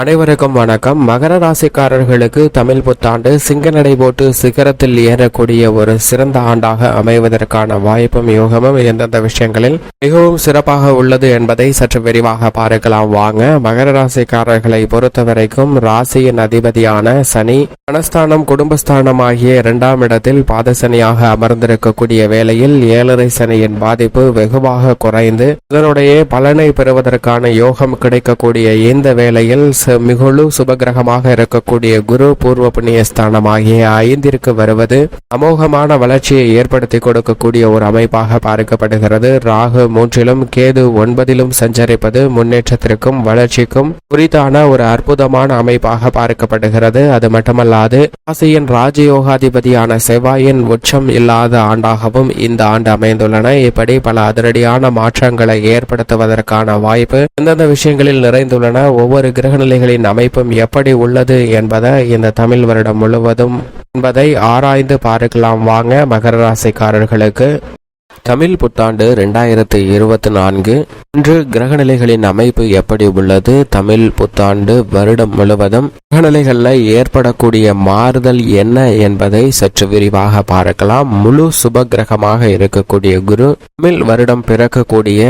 அனைவருக்கும் வணக்கம். மகர ராசிக்காரர்களுக்கு தமிழ் புத்தாண்டு சிங்க நடை போட்டு சிகரத்தில் ஏறக்கூடிய ஒரு சிறந்த ஆண்டாக அமைவதற்கான வாய்ப்பும் யோகமும் எந்தெந்த விஷயங்களில் மிகவும் சிறப்பாக உள்ளது என்பதை சற்று விரிவாக பார்க்கலாம். வாங்க மகர ராசிக்காரர்களை பொறுத்தவரைக்கும் ராசியின் அதிபதியான சனி மனஸ்தானம் குடும்பஸ்தானம் ஆகிய இரண்டாம் இடத்தில் பாதசனியாக அமர்ந்திருக்கக்கூடிய வேளையில் ஏழரை சனியின் பாதிப்பு வெகுவாக குறைந்து இதனுடைய பலனை பெறுவதற்கான யோகம் கிடைக்கக்கூடிய இந்த வேளையில் மிகுழு சுபகிரகமாக இருக்கக்கூடிய குரு பூர்வ புண்ணிய ஸ்தானம் ஆகிய ஐந்திற்கு வருவது அமோகமான வளர்ச்சியை ஏற்படுத்தி கொடுக்கக்கூடிய ஒரு அமைப்பாக பார்க்கப்படுகிறது. ராகு மூன்றிலும் கேது ஒன்பதிலும் சஞ்சரிப்பது முன்னேற்றத்திற்கும் வளர்ச்சிக்கும் குறித்தான ஒரு அற்புதமான அமைப்பாக பார்க்கப்படுகிறது. அது மட்டுமல்லாது ராசியின் ராஜயோகாதிபதியான செவ்வாயின் உச்சம் இல்லாத ஆண்டாகவும் இந்த ஆண்டு அமைந்துள்ளன. இப்படி பல அதிரடியான மாற்றங்களை ஏற்படுத்துவதற்கான வாய்ப்பு எந்தெந்த விஷயங்களில் நிறைந்துள்ளன? ஒவ்வொரு கிரகநிலைகளின் அமைப்பும் எப்படி உள்ளது என்பதை இந்த தமிழ் வருடம் முழுவதும் என்பதை ஆராய்ந்து பார்க்கலாம். வாங்க மகர ராசிக்காரர்களுக்கு தமிழ் புத்தாண்டு ரெண்டாயிரத்தி இருபத்தி நான்கு. இன்று கிரகநிலைகளின் அமைப்பு எப்படி உள்ளது? தமிழ் புத்தாண்டு வருடம் முழுவதும் கிரகநிலைகளில் ஏற்படக்கூடிய மாறுதல் என்ன என்பதை சற்று விரிவாக பார்க்கலாம். முழு சுப கிரகமாக இருக்கக்கூடிய குரு தமிழ் வருடம் பிறக்கக்கூடிய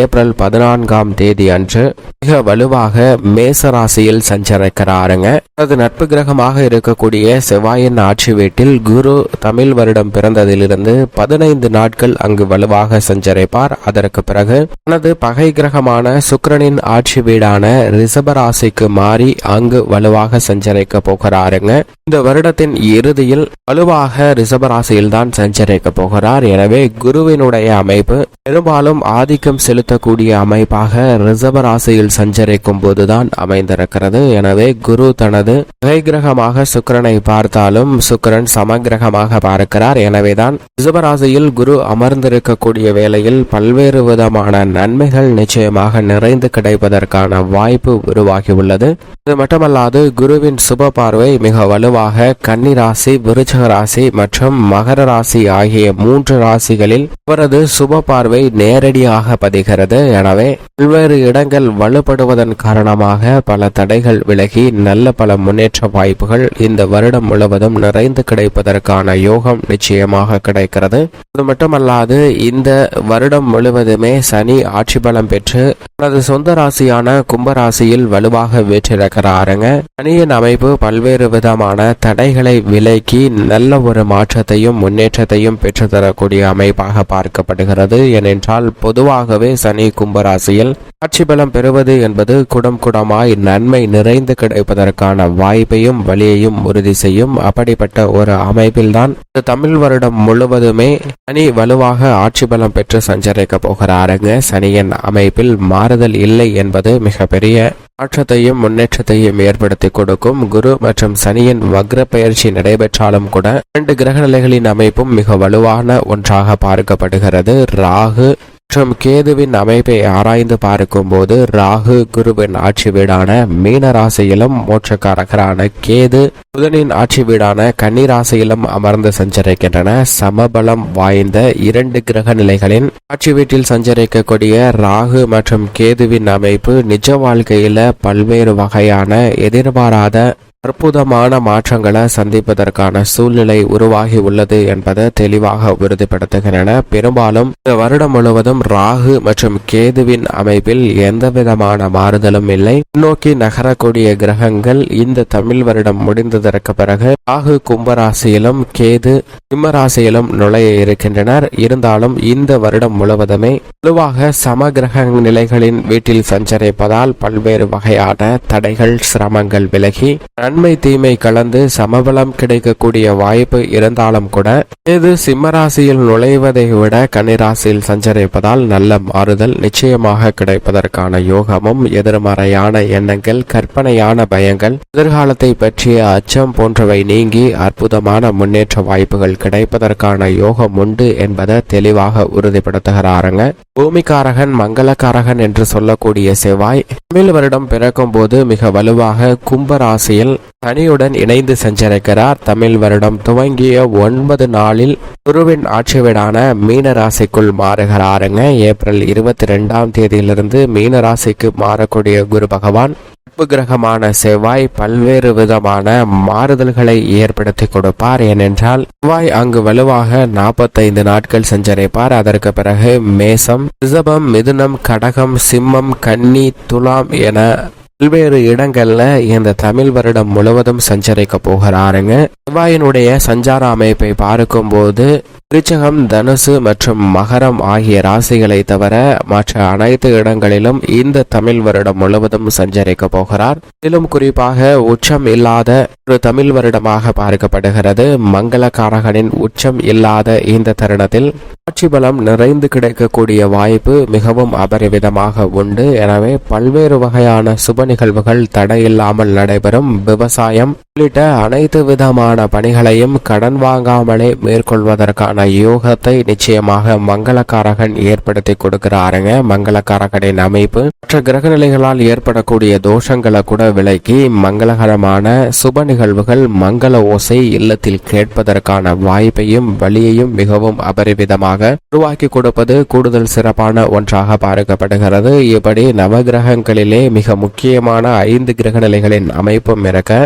ஏப்ரல் பதினான்காம் தேதி அன்று மிக வலுவாக மேச ராசியில் சஞ்சரிக்கிறாருங்க. அது நட்பு கிரகமாக இருக்கக்கூடிய செவ்வாயின் ஆட்சி வீட்டில் குரு தமிழ் வருடம் பிறந்ததிலிருந்து பதினைந்து நாட்கள் அங்கு அங்கு வலுவாக சஞ்சரிப்பார். அதற்கு பிறகு தனது பகை கிரகமான சுக்கரனின் ஆட்சி வீடான ரிஷபராசிக்கு மாறி அங்கு வலுவாக சஞ்சரிக்க போகிறாருங்க இந்த வருடத்தின் இறுதியில் வலுவாக ரிஷபராசியில் தான் சஞ்சரிக்க போகிறார். எனவே குருவினுடைய அமைப்பு பெரும்பாலும் ஆதிக்கம் செலுத்தக்கூடிய அமைப்பாக ரிஷபராசியில் சஞ்சரிக்கும் போதுதான் அமைந்திருக்கிறது. எனவே குரு தனது பகை கிரகமாக சுக்கரனை பார்த்தாலும் சுக்கரன் சமகிரகமாக பார்க்கிறார். எனவேதான் ரிஷபராசியில் குரு அமர்ந்திருக்கக்கூடிய வேளையில் பல்வேறு விதமான நன்மைகள் நிச்சயமாக நிறைந்து கிடைப்பதற்கான வாய்ப்பு உருவாகியுள்ளது. இது மட்டுமல்லாது குருவின் சுப பார்வை மிக வலுவாக கன்னிராசி விருச்சக ராசி மற்றும் மகர ராசி ஆகிய மூன்று ராசிகளில் அவரது சுப பார்வை நேரடியாக பதிகிறது. எனவே பல்வேறு இடங்கள் வலுப்படுவதன் காரணமாக பல தடைகள் விலகி நல்ல பல முன்னேற்ற வாய்ப்புகள் இந்த வருடம் முழுவதும் நிறைந்து கிடைப்பதற்கான யோகம் நிச்சயமாக கிடைக்கிறது. அது மட்டுமல்லாது இந்த வருடம் முழுவதுமே சனி ஆட்சி பலம் பெற்று தனது சொந்த ராசியான கும்பராசியில் வலுவாக வீற்றிருக்கிறாருங்க. சனியின் அமைப்பு பல்வேறு விதமான தடைகளை விலக்கி நல்ல ஒரு மாற்றத்தையும் முன்னேற்றத்தையும் பெற்றுத்தரக்கூடிய அமைப்பாக பார்க்கப்படுகிறது. ஏனென்றால் பொதுவாகவே சனி கும்பராசியில் ஆட்சி பலம் பெறுவது என்பது குடம் குடமாய் நன்மை நிறைந்து கிடைப்பதற்கான வாய்ப்பையும் வழியையும் உறுதி செய்யும். அப்படிப்பட்ட ஒரு அமைப்பில்தான் தமிழ் வருடம் முழுவதுமே சனி வலுவாக ஆட்சி பலம் பெற்று சஞ்சரிக்க போகிறாருங்க. சனியின் அமைப்பில் மாறுதல் இல்லை என்பது மிகப்பெரிய மாற்றத்தையும் முன்னேற்றத்தையும் ஏற்படுத்தி கொடுக்கும். குரு மற்றும் சனியின் வக்ர பயிற்சி நடைபெற்றாலும் கூட இரண்டு கிரக நிலைகளின் அமைப்பும் மிக வலுவான ஒன்றாக பார்க்கப்படுகிறது. ராகு மற்றும் கேதுவின் அமைப்பை ஆராய்ந்து பார்க்கும்போது ராகு குருவின் ஆட்சி வீடான மீன ராசியிலும் மோட்சக்காரகரான கேது புதனின் ஆட்சி வீடான கன்னிராசியிலும் அமர்ந்து சஞ்சரிக்கின்றன. சமபலம் வாய்ந்த இரண்டு கிரக நிலைகளின் ஆட்சி வீட்டில் சஞ்சரிக்கக்கூடிய ராகு மற்றும் கேதுவின் அமைப்பு நிஜ வாழ்க்கையில பல்வேறு வகையான எதிர்பாராத அற்புதமான மாற்றங்களை சந்திப்பதற்கான சூழ்நிலை உருவாகி உள்ளது என்பதை தெளிவாக உறுதிப்படுத்துகின்றன. பெரும்பாலும் இந்த வருடம் முழுவதும் ராகு மற்றும் கேதுவின் அமைப்பில் எந்த விதமான மாறுதலும் இல்லை. நோக்கி நகரக்கூடிய கிரகங்கள் இந்த தமிழ் வருடம் முடிந்ததற்கு பிறகு ராகு கும்பராசியிலும் கேது சிம்மராசியிலும் நுழைய இருக்கின்றனர். இருந்தாலும் இந்த வருடம் முழுவதுமே பொதுவாக சம கிரக நிலைகளின் வீட்டில் சஞ்சரிப்பதால் பல்வேறு வகையான தடைகள் சிரமங்கள் விலகி நன்மை தீமை கலந்து சமபலம் கிடைக்கக்கூடிய வாய்ப்பு இருந்தாலும் கூட இது சிம்மராசியில் நுழைவதை விட கன்னிராசியில் சஞ்சரிப்பதால் நல்ல மாறுதல் நிச்சயமாக கிடைப்பதற்கான யோகமும் எதிர்மறையான எண்ணங்கள் கற்பனையான பயங்கள் எதிர்காலத்தை பற்றிய அச்சம் போன்றவை நீங்கி அற்புதமான முன்னேற்ற வாய்ப்புகள் கிடைப்பதற்கான யோகம் உண்டு என்பதை தெளிவாக உறுதிப்படுத்துகிறாருங்க. பூமிக்காரகன் மங்களக்காரகன் என்று சொல்லக்கூடிய செவ்வாய் தமிழ் வருடம் பிறக்கும் போது மிக வலுவாக கும்பராசியில் சனியுடன் இணைந்து சஞ்சரிக்கிறார். தமிழ் வருடம் துவங்கிய ஒன்பது நாளில் குருவின் ஆட்சி வீடான மீன ராசிக்குள் மாறுகிறாருங்க. ஏப்ரல் இருபத்தி ரெண்டாம் தேதியிலிருந்து மீன ராசிக்கு மாறக்கூடிய குரு பகவான் நட்பு கிரகமான செவ்வாய் பல்வேறு விதமான மாறுதல்களை ஏற்படுத்தி கொடுப்பார். ஏனென்றால் செவ்வாய் அங்கு வலுவாக நாற்பத்தைந்து நாட்கள் சஞ்சரிப்பார். அதற்கு பிறகு மேசம் ரிஷபம் மிதுனம் கடகம் சிம்மம் கன்னி துலாம் என பல்வேறு இடங்கள்ல இந்த தமிழ் வருடம் முழுவதும் சஞ்சரிக்க போகிறாருங்க. செவ்வாயினுடைய சஞ்சார அமைப்பை பார்க்கும்போது விருச்சகம் தனுசு மற்றும் மகரம் ஆகிய ராசிகளை தவிர மற்ற அனைத்து இடங்களிலும் இந்த தமிழ் வருடம் முழுவதும் சஞ்சரிக்க போகிறார். இதிலும் குறிப்பாக உச்சம் இல்லாத ஒரு தமிழ் வருடமாக பார்க்கப்படுகிறது. மங்களகாரகனின் உச்சம் இல்லாத இந்த தருணத்தில் ஆட்சி பலம் நிறைந்து கிடைக்கக்கூடிய வாய்ப்பு மிகவும் அபரிவிதமாக உண்டு. எனவே பல்வேறு வகையான சுப நிகழ்வுகள் தடையில்லாமல் நடைபெறும். விவசாயம் உள்ளிட்ட அனைத்து விதமான பணிகளையும் கடன் வாங்காமலே மேற்கொள்வதற்கான யோகத்தை நிச்சயமாக மங்களக்காரகன் ஏற்படுத்தி கொடுக்கிறாருங்க. மங்களக்காரகனின் அமைப்பு மற்ற கிரகநிலைகளால் ஏற்படக்கூடிய தோஷங்களை கூட விலக்கி மங்களகரமான சுப நிகழ்வுகள் மங்கள ஓசை இல்லத்தில் கேட்பதற்கான வாய்ப்பையும் வழியையும் மிகவும் அபரிவிதமாக உருவாக்கி கொடுப்பது கூடுதல் சிறப்பான ஒன்றாக பார்க்கப்படுகிறது இப்படி நவகிரகங்களிலே மிக முக்கியமான ஐந்து கிரகநிலைகளின் அமைப்பும் இருக்க.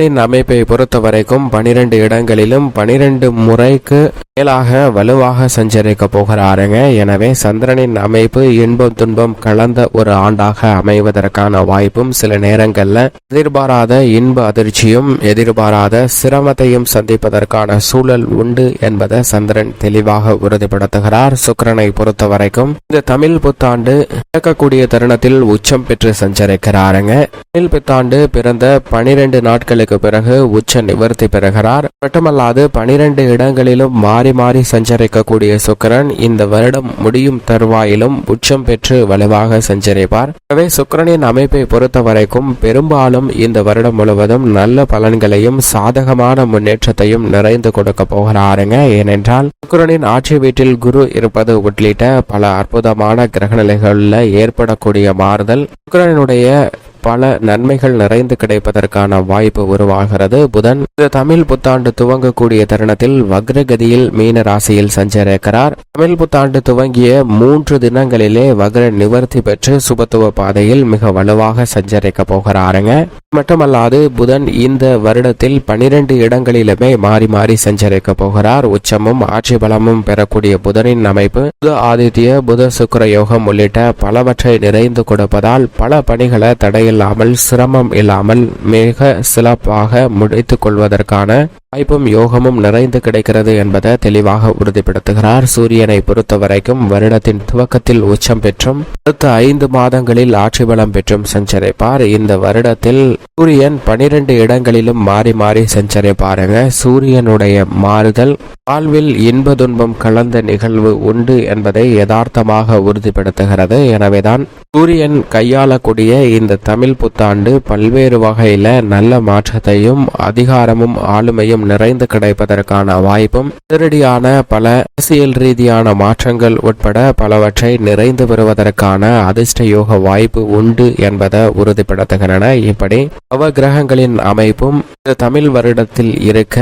சந்திரனின் அமைப்பை பொறுத்த வரைக்கும் பனிரெண்டு இடங்களிலும் பனிரெண்டு முறைக்கு மேலாக வலுவாக சஞ்சரிக்க போகிறாருங்க. எனவே சந்திரனின் அமைப்பு இன்பம் துன்பம் கலந்த ஒரு ஆண்டாக அமைவதற்கான வாய்ப்பும் சில நேரங்கள்ல எதிர்பாராத இன்ப அதிர்ச்சியும் எதிர்பாராத சிரமத்தையும் சந்திப்பதற்கான சூழல் உண்டு என்பதை சந்திரன் தெளிவாக உறுதிப்படுத்துகிறார். சுக்கிரனை பொறுத்த வரைக்கும் இந்த தமிழ் புத்தாண்டு இறக்கக்கூடிய தருணத்தில் உச்சம் பெற்று சஞ்சரிக்கிறாருங்க. தமிழ் புத்தாண்டு பிறந்த பனிரெண்டு நாட்களுக்கு பிறகு உச்ச நிவர்த்தி பெறுகிறார். மட்டுமல்லாது பனிரெண்டு இடங்களிலும் மாறி மாறி சஞ்சரிக்கக்கூடிய சுக்கிரன் இந்த வருடம் முடியும் தருவாயிலும் உச்சம் பெற்று வலுவாக சஞ்சரிப்பார். எனவே சுக்கிரனின் அமைப்பை பொறுத்த வரைக்கும் பெரும்பாலும் இந்த வருடம் முழுவதும் நல்ல பலன்களையும் சாதகமான முன்னேற்றத்தையும் நிறைந்து கொடுக்க போகிறாருங்க. ஏனென்றால் சுக்கிரனின் ஆட்சி வீட்டில் குரு இருப்பது உள்ளிட்ட பல அற்புதமான கிரகநிலைகளில் ஏற்படக்கூடிய மாறுதல். சுக்கிரனுடைய பல நன்மைகள் நிறைந்து கிடைப்பதற்கான வாய்ப்பு உருவாகிறது. புதன் தமிழ் புத்தாண்டு துவங்கக்கூடிய தருணத்தில் வக்ரகதியில் மீன ராசியில் சஞ்சரிக்கிறார். தமிழ் புத்தாண்டு துவங்கிய மூன்று தினங்களிலே வக்ர நிவர்த்தி பெற்று சுபத்துவ பாதையில் மிக வலுவாக சஞ்சரிக்க போகிறாருங்க. மட்டுமல்லாது புதன் இந்த வருடத்தில் பனிரெண்டு இடங்களிலுமே மாறி மாறி சஞ்சரிக்க போகிறார். உச்சமும் ஆட்சி பலமும் பெறக்கூடிய புதனின் அமைப்பு புத ஆதித்ய புத சுக்கர யோகம் உள்ளிட்ட பலவற்றை நிறைந்து கொடுப்பதால் பல பணிகளை இல்லாமல் சிரமம் இல்லாமல் மிக சிறப்பாக முடித்து கொள்வதற்கான வாய்ப்பும் யோகமும் நிறைந்து கிடைக்கிறது என்பதை தெளிவாக உறுதிப்படுத்துகிறார். சூரியனை பொறுத்த வரைக்கும் வருடத்தின் துவக்கத்தில் உச்சம் பெற்றும் அடுத்த ஐந்து மாதங்களில் ஆட்சி பலம் பெற்றும் சஞ்சரிப்பார். இந்த வருடத்தில் சூரியன் பனிரெண்டு இடங்களிலும் மாறி மாறி சஞ்சரிப்பாருங்க. சூரியனுடைய மாறுதல் வாழ்வில் இன்ப துன்பம் கலந்த நிகழ்வு உண்டு என்பதை யதார்த்தமாக உறுதிப்படுத்துகிறது. எனவேதான் சூரியன் கையாளக்கூடிய இந்த தமிழ் புத்தாண்டு பல்வேறு வகையில நல்ல மாற்றத்தையும் அதிகாரமும் ஆளுமையும் நிறைந்து கிடைப்பதற்கான வாய்ப்பும் நேரடியான பல அரசியல் ரீதியான மாற்றங்கள் உட்பட பலவற்றை நிறைந்து பெறுவதற்கான அதிர்ஷ்ட யோக வாய்ப்பு உண்டு என்பதை உறுதிப்படுத்துகின்றன. இப்படி நவகிரகங்களின் அமைப்பும் தமிழ் வருடத்தில் இருக்க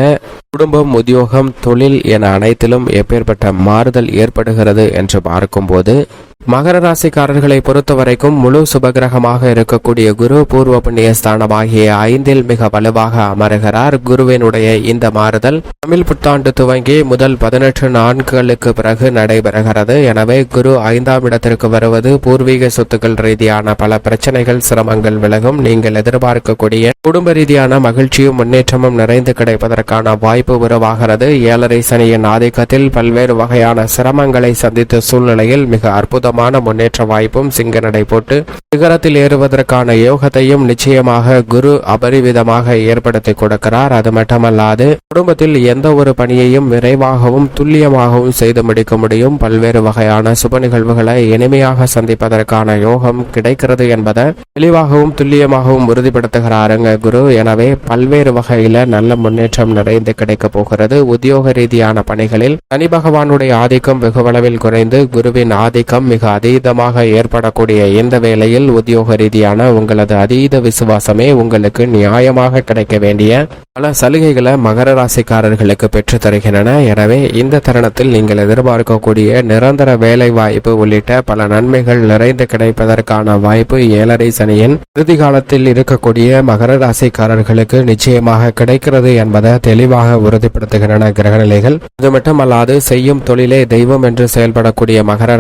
குடும்பம் உத்தியோகம் தொழில் என அனைத்திலும் எப்பேற்பட்ட மாறுதல் ஏற்படுகிறது என்று பார்க்கும்போது மகர ராசிக்காரர்களை பொறுத்த வரைக்கும் முழு சுபகிரகமாக இருக்கக்கூடிய குரு பூர்வ புண்ணிய ஸ்தானமாகிய ஐந்தில் மிக வலுவாக அமருகிறார். குருவினுடைய இந்த மாறுதல் தமிழ் புத்தாண்டு துவங்கி முதல் பதினெட்டு நான்குகளுக்கு பிறகு நடைபெறுகிறது. எனவே குரு ஐந்தாம் இடத்திற்கு வருவது பூர்வீக சொத்துக்கள் ரீதியான பல பிரச்சனைகள் சிரமங்கள் விலகும். நீங்கள் எதிர்பார்க்கக்கூடிய குடும்ப ரீதியான மகிழ்ச்சியும் முன்னேற்றமும் நிறைந்து கிடைப்பதற்கான வாய்ப்பு உருவாகிறது. ஏழரை சனியின் ஆதிக்கத்தில் பல்வேறு வகையான சிரமங்களை சந்தித்த சூழ்நிலையில் மிக அற்புதம் அற்புதமான முன்னேற்ற வாய்ப்பும் சிங்க நடை போட்டு சிகரத்தில் ஏறுவதற்கான யோகத்தையும் நிச்சயமாக குரு அபரிவிதமாக ஏற்படுத்தி கொடுக்கிறார். அது மட்டுமல்லாது குடும்பத்தில் எந்த ஒரு பணியையும் விரைவாகவும் துல்லியமாகவும் செய்து முடிக்க முடியும். பல்வேறு வகையான சுப நிகழ்வுகளை இனிமையாக சந்திப்பதற்கான யோகம் கிடைக்கிறது என்பதை தெளிவாகவும் துல்லியமாகவும் உறுதிப்படுத்துகிறாருங்க குரு. எனவே பல்வேறு வகையில நல்ல முன்னேற்றம் நிறைந்து கிடைக்க போகிறது. உத்தியோக ரீதியான பணிகளில் சனி பகவானுடைய ஆதிக்கம் வெகுவளவில் குறைந்து குருவின் ஆதிக்கம் மிக அதீதமாக ஏற்படக்கூடிய இந்த வேளையில் உத்தியோக ரீதியான உங்களது அதீத விசுவாசமே உங்களுக்கு நியாயமாக கிடைக்க வேண்டிய பல சலுகைகளை மகர ராசிக்காரர்களுக்கு பெற்று தருகின்றன. எனவே இந்த தருணத்தில் நீங்கள் எதிர்பார்க்கக்கூடிய நிரந்தர வேலை வாய்ப்பு உள்ளிட்ட பல நன்மைகள் நிறைந்து கிடைப்பதற்கான வாய்ப்பு ஏழரை சனியின் இறுதி காலத்தில் இருக்கக்கூடிய மகர ராசிக்காரர்களுக்கு நிச்சயமாக கிடைக்கிறது என்பதை தெளிவாக உறுதிப்படுத்துகின்றன கிரகநிலைகள். அது மட்டுமல்லாது செய்யும் தொழிலே தெய்வம் என்று செயல்படக்கூடிய மகர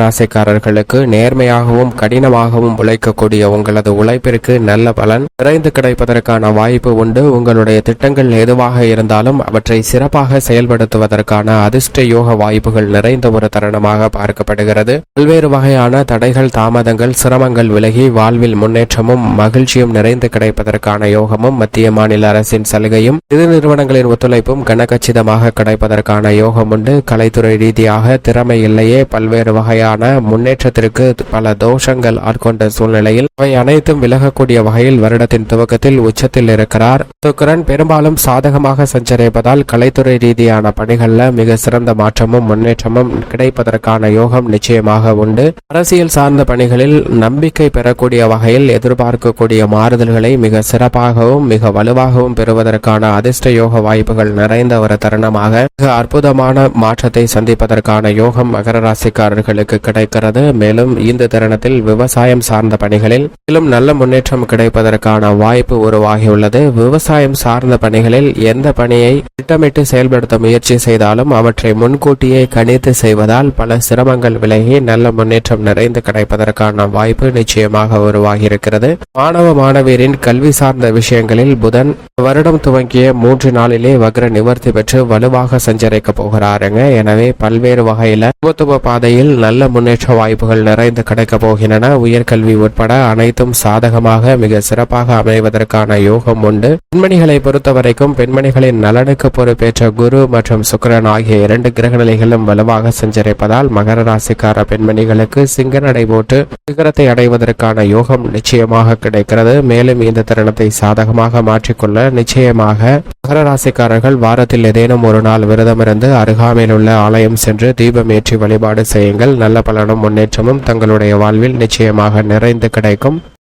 மக்களுக்கு நேர்மையாகவும் கடினமாகவும் உழைக்கக்கூடிய உங்களது உழைப்பிற்கு நல்ல பலன் நிறைந்து கிடைப்பதற்கான வாய்ப்பு உண்டு. உங்களுடைய திட்டங்கள் எதுவாக இருந்தாலும் அவற்றை சிறப்பாக செயல்படுத்துவதற்கான அதிர்ஷ்ட யோக வாய்ப்புகள் நிறைந்த ஒரு தருணமாக பார்க்கப்படுகிறது. பல்வேறு வகையான தடைகள் தாமதங்கள் சிரமங்கள் விலகி வாழ்வில் முன்னேற்றமும் மகிழ்ச்சியும் நிறைந்து கிடைப்பதற்கான யோகமும் மத்திய மாநில அரசின் சலுகையும் நிதி நிறுவனங்களின் ஒத்துழைப்பும் கனகச்சிதமாக கிடைப்பதற்கான யோகம் உண்டு கலைத்துறை ரீதியாக திறமை இல்லையே. பல்வேறு வகையான முன்னேற்ற முன்னேற்றத்திற்கு பல தோஷங்கள் ஆட்கொண்ட சூழ்நிலையில் அவை அனைத்தும் விலகக்கூடிய வகையில் வருடத்தின் துவக்கத்தில் உச்சத்தில் இருக்கிறார். சுக்கிரன் பெரும்பாலும் சாதகமாக சஞ்சரிப்பதால் கலைத்துறை ரீதியான பணிகள்ல மிக சிறந்த மாற்றமும் முன்னேற்றமும் கிடைப்பதற்கான யோகம் நிச்சயமாக உண்டு. அரசியல் சார்ந்த பணிகளில் நம்பிக்கை பெறக்கூடிய வகையில் எதிர்பார்க்கக்கூடிய மாறுதல்களை மிக சிறப்பாகவும் மிக வலுவாகவும் பெறுவதற்கான அதிர்ஷ்ட யோக வாய்ப்புகள் நிறைந்த ஒரு தருணமாக மிக அற்புதமான மாற்றத்தை சந்திப்பதற்கான யோகம் மகர ராசிக்காரர்களுக்கு கிடைக்கிறது. மேலும் இந்த தருணத்தில் விவசாயம் சார்ந்த பணிகளில் மேலும் நல்ல முன்னேற்றம் கிடைப்பதற்கான வாய்ப்பு உருவாகியுள்ளது. விவசாயம் சார்ந்த பணிகளில் எந்த பணியை திட்டமிட்டு செயல்படுத்த முயற்சி செய்தாலும் அவற்றை முன்கூட்டியே கணித்து செய்வதால் பல சிரமங்கள் விலகி நல்ல முன்னேற்றம் நிறைந்து கிடைப்பதற்கான வாய்ப்பு நிச்சயமாக உருவாகியிருக்கிறது. மாணவ மாணவியரின் கல்வி சார்ந்த விஷயங்களில் புதன் வருடம் துவங்கிய மூன்று நாளிலே வக்ர நிவர்த்தி பெற்று வலுவாக சஞ்சரிக்க போகிறாருங்க. எனவே பல்வேறு வகையில சமத்துவ பாதையில் நல்ல முன்னேற்ற வாய்ப்பு வாய்ப்புகள் நிறைந்து கிடைக்க போகின்றன. உயர்கல்வி உட்பட அனைத்தும் சாதகமாக மிக சிறப்பாக அமைவதற்கான யோகம் உண்டு. பெண்மணிகளை பொறுத்தவரைக்கும் பெண்மணிகளின் நலனுக்கு பொறுப்பேற்ற குரு மற்றும் சுக்கிரன் ஆகிய இரண்டு கிரக நிலைகளும் வலுவாக சென்றிருப்பதால் மகர ராசிக்கார பெண்மணிகளுக்கு சிங்க நடை போட்டு சிகரத்தை அடைவதற்கான யோகம் நிச்சயமாக கிடைக்கிறது. மேலும் இந்த தருணத்தை சாதகமாக மாற்றிக்கொள்ள நிச்சயமாக மகர ராசிக்காரர்கள் வாரத்தில் ஏதேனும் ஒரு நாள் விரதமிருந்து அருகாமையில் உள்ள ஆலயம் சென்று தீபம் ஏற்றி வழிபாடு செய்யுங்கள். நல்ல பலனும் முன்னேற்றமும் தங்களுடைய வாழ்வில் நிச்சயமாக நிறைந்து கிடைக்கும்.